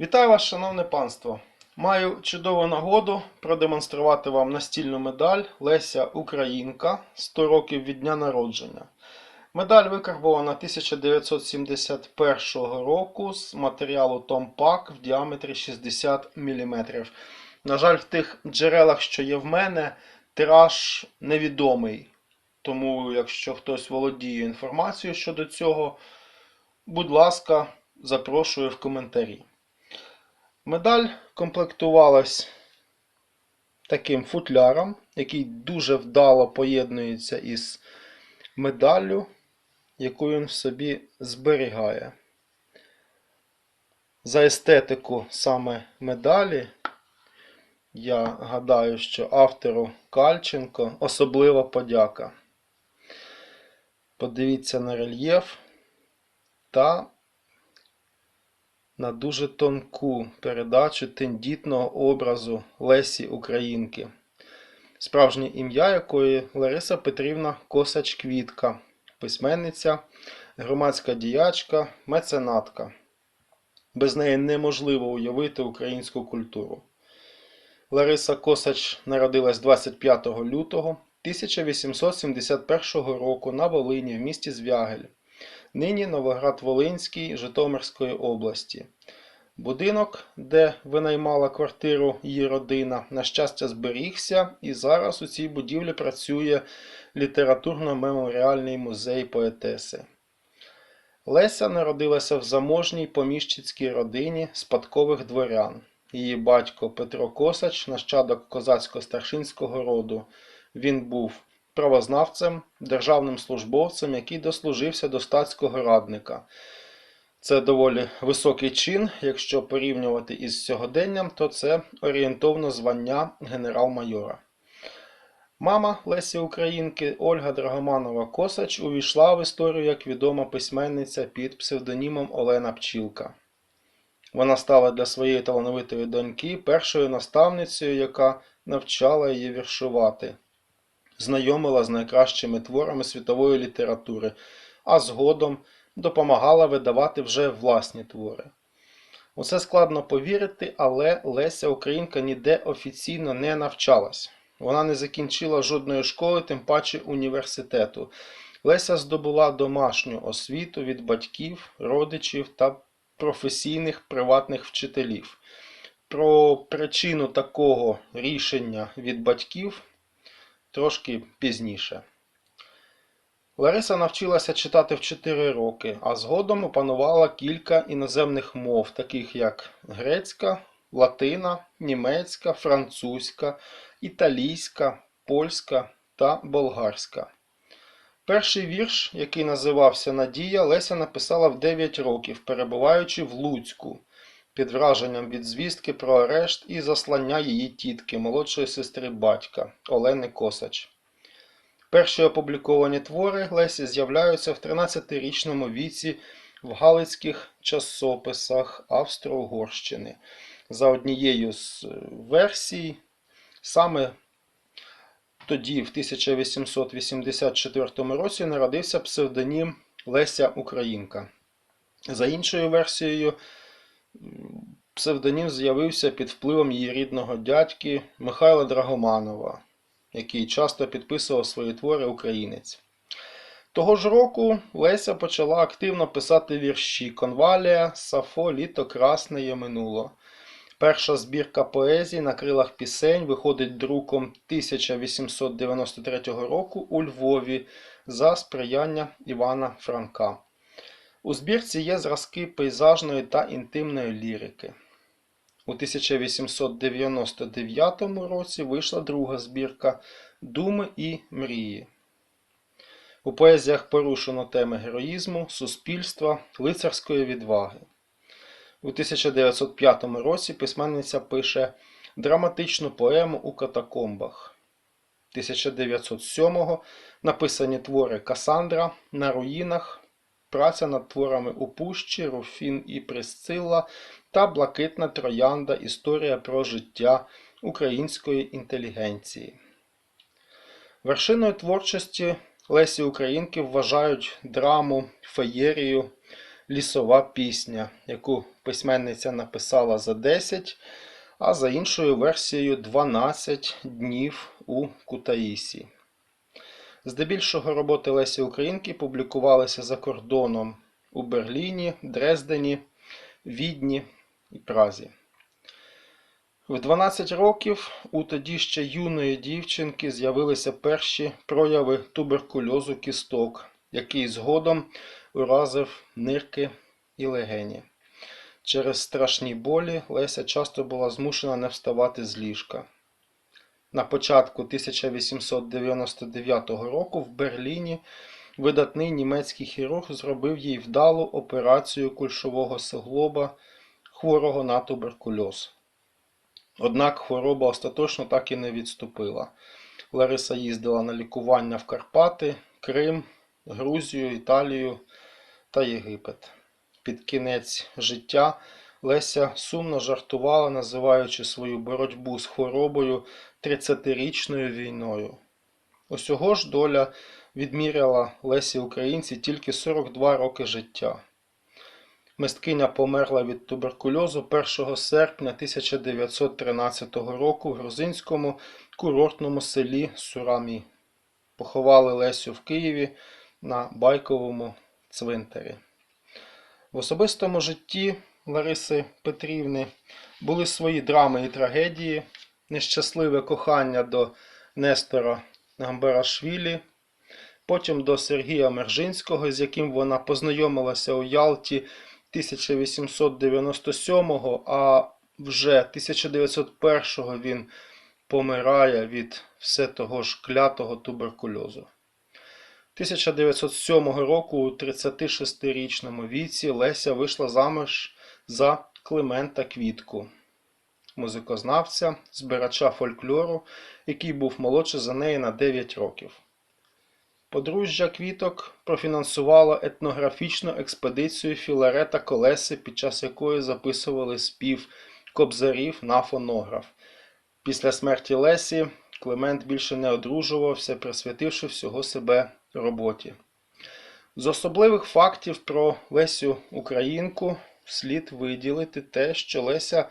Вітаю вас, шановне панство! Маю чудову нагоду продемонструвати вам настільну медаль Леся Українка 100 років від дня народження. Медаль викарбована 1971 року з матеріалу Томпак в діаметрі 60 мм. На жаль, в тих джерелах, що є в мене, тираж невідомий. Тому, якщо хтось володіє інформацією щодо цього, будь ласка, запрошую в коментарі. Медаль комплектувалась таким футляром, який дуже вдало поєднується із медаллю, яку він в собі зберігає. За естетику саме медалі, я гадаю, що автору Кальченко особлива подяка. Подивіться на рельєф та на дуже тонку передачу тендітного образу Лесі Українки, справжнє ім'я якої Лариса Петрівна Косач-Квітка, письменниця, громадська діячка, меценатка. Без неї неможливо уявити українську культуру. Лариса Косач народилась 25 лютого 1871 року на Волині в місті Звягель нині Новоград-Волинський Житомирської області. Будинок, де винаймала квартиру її родина, на щастя, зберігся, і зараз у цій будівлі працює літературно-меморіальний музей поетеси. Леся народилася в заможній поміщицькій родині спадкових дворян. Її батько Петро Косач, нащадок козацько-старшинського роду. Він був правознавцем, державним службовцем, який дослужився до статського радника. Це доволі високий чин. Якщо порівнювати із сьогоденням, то це орієнтовно звання генерал-майора. Мама Лесі Українки Ольга Драгоманова Косач увійшла в історію як відома письменниця під псевдонімом Олена Пчілка. Вона стала для своєї талановитої доньки першою наставницею, яка навчала її віршувати знайомила з найкращими творами світової літератури, а згодом допомагала видавати вже власні твори. У це складно повірити, але Леся Українка ніде офіційно не навчалась. Вона не закінчила жодної школи, тим паче університету. Леся здобула домашню освіту від батьків, родичів та професійних приватних вчителів. Про причину такого рішення від батьків трошки пізніше. Лариса навчилася читати в 4 роки, а згодом опанувала кілька іноземних мов, таких як грецька, латина, німецька, французька, італійська, польська та болгарська. Перший вірш, який називався Надія, Леся написала в 9 років, перебуваючи в Луцьку, під враженням від звістки про арешт і заслання її тітки, молодшої сестри батька Олени Косач. Перші опубліковані твори Лесі з'являються в 13-річному віці в галицьких часописах Австро-Угорщини. За однією з версій, саме тоді, в 1884 році, народився псевдонім Леся Українка. За іншою версією, псевдонім з'явився під впливом її рідного дядьки Михайла Драгоманова, який часто підписував свої твори українець. Того ж року Леся почала активно писати вірші Конвалія, Сафо, Літо Красне минуло. Перша збірка поезій на крилах пісень виходить друком 1893 року у Львові за сприяння Івана Франка. У збірці є зразки пейзажної та інтимної лірики. У 1899 році вийшла друга збірка Думи і мрії. У поезіях порушено теми героїзму, суспільства, лицарської відваги. У 1905 році письменниця пише драматичну поему у катакомбах. 1907-го написані твори Касандра на руїнах, праця над творами у пущі, Руфін і Присцилла та Блакитна троянда Історія про життя української інтелігенції. Вершиною творчості Лесі Українки вважають драму, феєрію Лісова пісня, яку письменниця написала за 10, а за іншою версією 12 днів у Кутаїсі. Здебільшого роботи Лесі Українки публікувалися за кордоном у Берліні, Дрездені, Відні і Празі. В 12 років у тоді ще юної дівчинки з'явилися перші прояви туберкульозу кісток, який згодом уразив нирки і легені. Через страшні болі Леся часто була змушена не вставати з ліжка. На початку 1899 року в Берліні видатний німецький хірург зробив їй вдалу операцію кульшового суглоба хворого на туберкульоз. Однак хвороба остаточно так і не відступила. Лариса їздила на лікування в Карпати, Крим, Грузію, Італію та Єгипет. Під кінець життя Леся сумно жартувала, називаючи свою боротьбу з хворобою 30-річною війною. Усього ж доля відміряла Лесі Українці тільки 42 роки життя. Мисткиня померла від туберкульозу 1 серпня 1913 року в грузинському курортному селі Сурамі. Поховали Лесю в Києві на Байковому цвинтарі. В особистому житті Лариси Петрівни були свої драми і трагедії, нещасливе кохання до Нестора Гамбарашвілі, потім до Сергія Мержинського, з яким вона познайомилася у Ялті 1897-го, а вже 1901-го він помирає від все того ж клятого туберкульозу. 1907 року у 36-річному віці Леся вийшла заміж за Климента Квітку, музикознавця, збирача фольклору, який був молодше за неї на 9 років. Подружжя Квіток профінансувало етнографічну експедицію Філарета Колеси, під час якої записували спів кобзарів на фонограф. Після смерті Лесі Климент більше не одружувався, присвятивши всього себе роботі. З особливих фактів про Лесю Українку слід виділити те, що Леся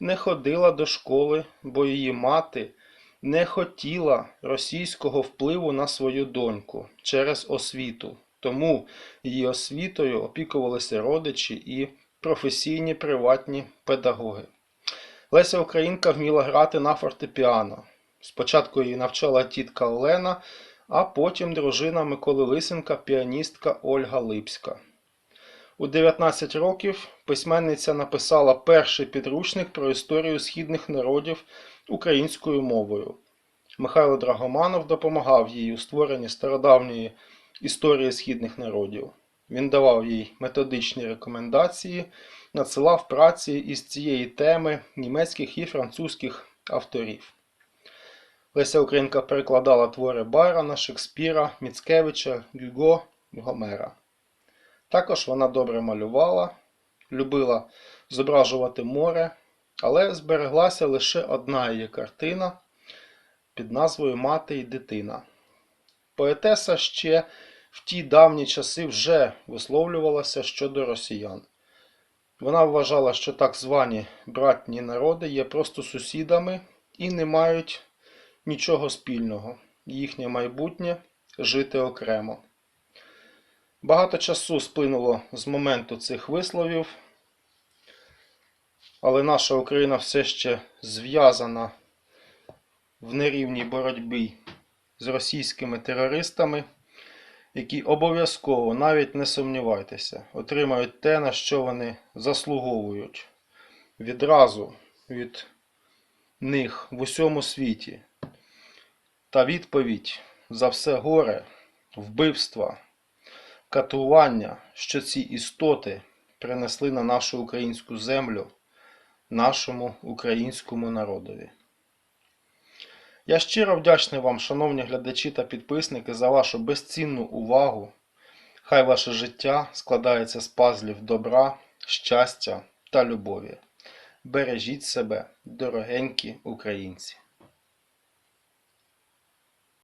не ходила до школи, бо її мати не хотіла російського впливу на свою доньку через освіту. Тому її освітою опікувалися родичі і професійні приватні педагоги. Леся Українка вміла грати на фортепіано. Спочатку її навчала тітка Олена, а потім дружина Миколи Лисенка, піаністка Ольга Липська. У 19 років письменниця написала перший підручник про історію східних народів українською мовою. Михайло Драгоманов допомагав їй у створенні стародавньої історії східних народів. Він давав їй методичні рекомендації, надсилав праці із цієї теми німецьких і французьких авторів. Леся Українка перекладала твори Байрона, Шекспіра, Міцкевича, Гюго, Гомера. Також вона добре малювала, любила зображувати море, але збереглася лише одна її картина під назвою Мати і дитина. Поетеса ще в ті давні часи вже висловлювалася щодо росіян. Вона вважала, що так звані братні народи є просто сусідами і не мають нічого спільного. Їхнє майбутнє жити окремо. Багато часу сплинуло з моменту цих висловів, але наша Україна все ще зв'язана в нерівній боротьбі з російськими терористами, які обов'язково, навіть не сумнівайтеся, отримають те, на що вони заслуговують відразу від них в усьому світі. Та відповідь за все горе, вбивства, катування, що ці істоти принесли на нашу українську землю, нашому українському народові. Я щиро вдячний вам, шановні глядачі та підписники, за вашу безцінну увагу. Хай ваше життя складається з пазлів добра, щастя та любові. Бережіть себе, дорогенькі українці!